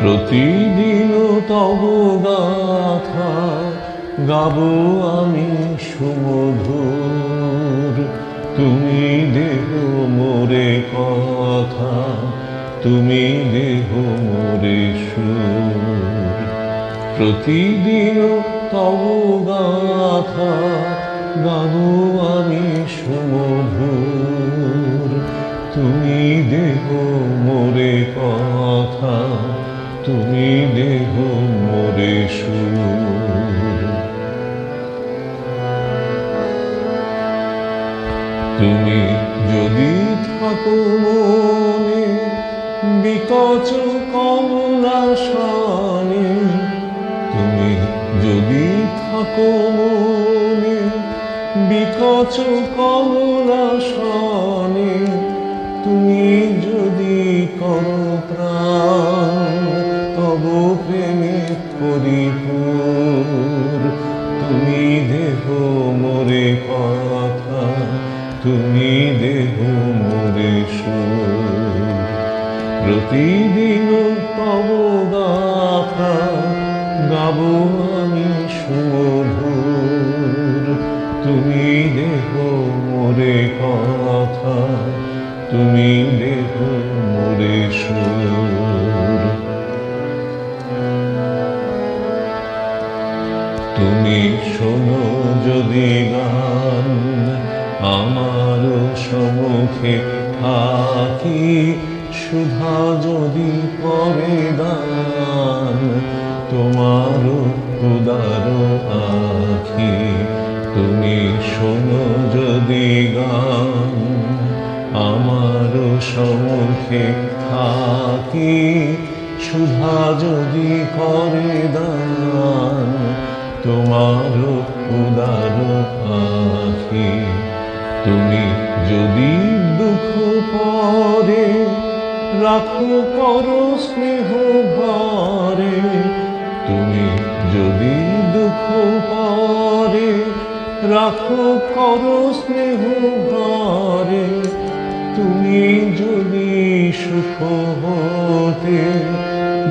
প্রতিদিন তব গাথা গাবো আমি সুমধুর। তুমি দেহ মোরে কথা, তুমি দেহ মোরে সুর। প্রতিদিন তব গাথা গাবো আমি সুমধুর। তুমি দেহ মোরে কথা তুমি দেহ মোরে তুমি যদি থাকো মনে, বিকচ কমলা শানে, তুমি যদি থাকো মনে, বিকচ কমলা শানে প্রতিদিন তব গাথা, গাবো আমি সুমধুর। তুমি দেহ মোরে কথা, তুমি দেহ মোরে সুর। তুমি শোনো যদি গান আমার সমুখে থাকি। সুধা যদি পরে দান, তোমার উদার আখি তুমি শোনো যদি গান, আমার সম্মুখে থাকি। সুধা যদি করে দান, তোমার উদার আখি তুমি যদি দুঃখ পরে রাখো কর স্নেহ ভরে। তুমি যদি দুঃখ পরে, রাখো কর স্নেহ ভরে। তুমি যদি সুখ হতে,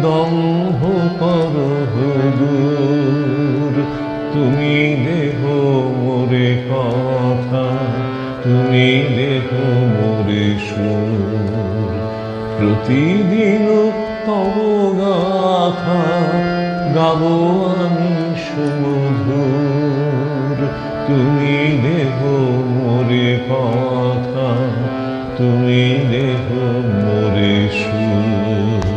দম্ভ কর দূর তুমি দেহ মোরে কথা, তুমি দেহ মোরে সুর। প্রতিদিন তব গাথা গাব আমি সুমধুর। তুমি দেহ মোরে কথা তুমি দেহ মরে সুর।